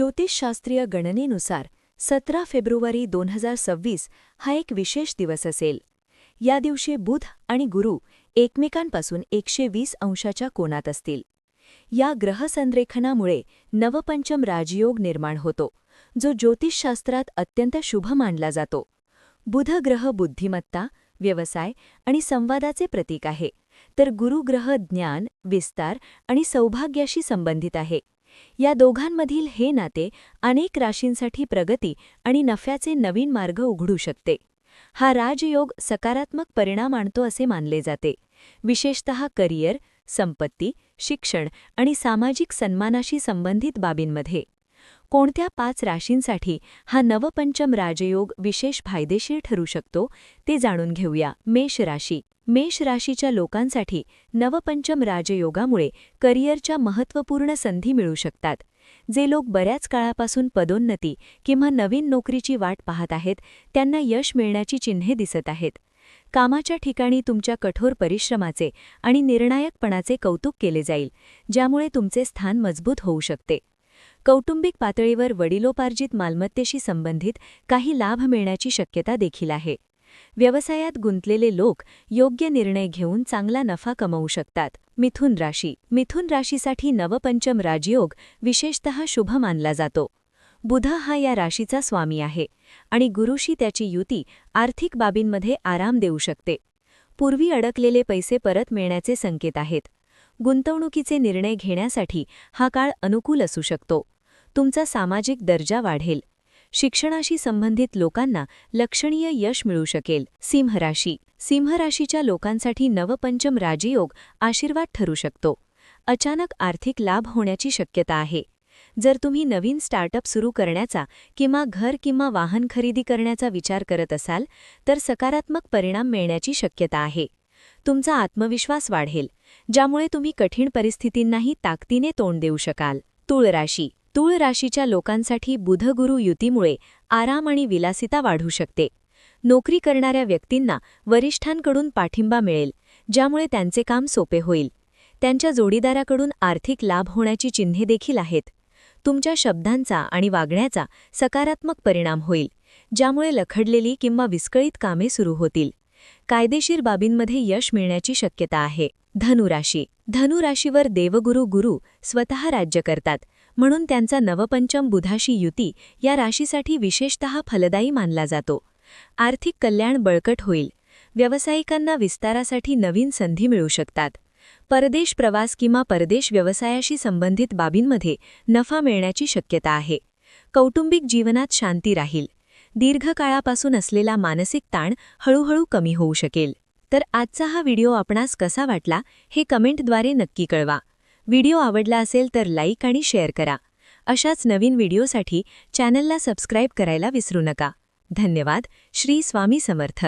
ज्योतिषशास्त्रीय गणनेनुसार सतरा फेब्रुवारी दोन हजार सव्वीस हा एक विशेष दिवस असेल. या दिवशी बुध आणि गुरु एकमेकांपासून एकशे वीस अंशाच्या कोनात असतील. या ग्रहसंरेखनामुळे नवपंचम राजयोग निर्माण होतो जो ज्योतिषशास्त्रात अत्यंत शुभ मानला जातो. बुध ग्रह बुद्धिमत्ता व्यवसाय आणि संवादाचे प्रतीक आहे तर गुरुग्रह ज्ञान विस्तार आणि सौभाग्याशी संबंधित आहे. या दोघांमधील हे नाते अनेक राशींसाठी प्रगती आणि नफ्याचे नवीन मार्ग उघडू शकते. हा राजयोग सकारात्मक परिणाम आणतो असे मानले जाते. विशेषतः करिअर संपत्ती शिक्षण आणि सामाजिक सन्मानाशी संबंधित बाबींमध्ये. कोणत्या पाच राशींसाठी हा नवपंचम राजयोग विशेष फायदेशीर ठरू शकतो ते जाणून घेऊया. मेष राशी. मेष राशीच्या लोकांसाठी नवपंचम राजयोगामुळे करिअरच्या महत्त्वपूर्ण संधी मिळू शकतात. जे लोक बऱ्याच काळापासून पदोन्नती किंवा नवीन नोकरीची वाट पाहत आहेत त्यांना यश मिळण्याची चिन्हे दिसत आहेत. कामाच्या ठिकाणी तुमच्या कठोर परिश्रमाचे आणि निर्णायकपणाचे कौतुक केले जाईल ज्यामुळे तुमचे स्थान मजबूत होऊ शकते. कौटुंबिक पातळीवर वडिलोपार्जित मालमत्तेशी संबंधित काही लाभ मिळण्याची शक्यता देखील आहे. व्यवसायात गुंतलेले लोक योग्य निर्णय घेऊन चांगला नफा कमवू शकतात. मिथुन राशी. मिथुन राशीसाठी नवपंचम राजयोग विशेषतः शुभ मानला जातो. बुध हा या राशीचा स्वामी आहे आणि गुरुशी त्याची युती आर्थिक बाबींमध्ये आराम देऊ शकते. पूर्वी अडकलेले पैसे परत मिळण्याचे संकेत आहेत. गुंतवणुकीचे निर्णय घेण्यासाठी हा काळ अनुकूल असू शकतो. तुमचा सामाजिक दर्जा वाढेल. शिक्षणाशी संबंधित लोकांना लक्षणीय यश मिळू शकेल. सिंहराशी सिंहराशीच्या लोकांसाठी नवपंचम राजयोग आशीर्वाद ठरू शकतो. अचानक आर्थिक लाभ होण्याची शक्यता आहे. जर तुम्ही नवीन स्टार्टअप सुरू करण्याचा किंवा घर किंवा वाहन खरेदी करण्याचा विचार करत असाल तर सकारात्मक परिणाम मिळण्याची शक्यता आहे. तुमचा आत्मविश्वास वाढेल ज्यामुळे तुम्ही कठीण परिस्थितींनाही ताकदीने तोंड देऊ शकाल. तुळ राशी तुळ राशीच्या लोकांसाठी बुधगुरु युतीमुळे आराम आणि विलासिता वाढू शकते. नोकरी करणाऱ्या व्यक्तींना वरिष्ठांकडून पाठिंबा मिळेल ज्यामुळे त्यांचे काम सोपे होईल. त्यांच्या जोडीदाराकडून आर्थिक लाभ होण्याची चिन्हे देखील आहेत. तुमच्या शब्दांचा आणि वागण्याचा सकारात्मक परिणाम होईल ज्यामुळे लखडलेली किंवा विस्कळीत कामे सुरू होतील. कायदेशीर बाबींमध्ये यश मिळण्याची शक्यता आहे. धनुराशी धनुराशीवर देवगुरु गुरु स्वतः राज्य करतात. म्हणून त्यांचा नवपंचम बुधाशी युती या राशीसाठी विशेषतः फलदायी मानला जातो. आर्थिक कल्याण बळकट होईल. व्यावसायिकांना विस्तारासाठी नवीन संधी मिळू शकतात. परदेश प्रवास किंवा परदेश व्यवसायाशी संबंधित बाबींमध्ये नफा मिळण्याची शक्यता आहे. कौटुंबिक जीवनात शांती राहील. दीर्घकाळापासून असलेला मानसिक ताण हळूहळू कमी होऊ शकेल. तर आजचा हा व्हिडिओ आपणास कसा वाटला हे कमेंटद्वारे नक्की कळवा. व्हिडिओ आवडला असेल तर लाईक आणि शेअर करा. अशाच नवीन व्हिडिओसाठी चॅनलला सबस्क्राईब करायला विसरू नका. धन्यवाद. श्री स्वामी समर्थ.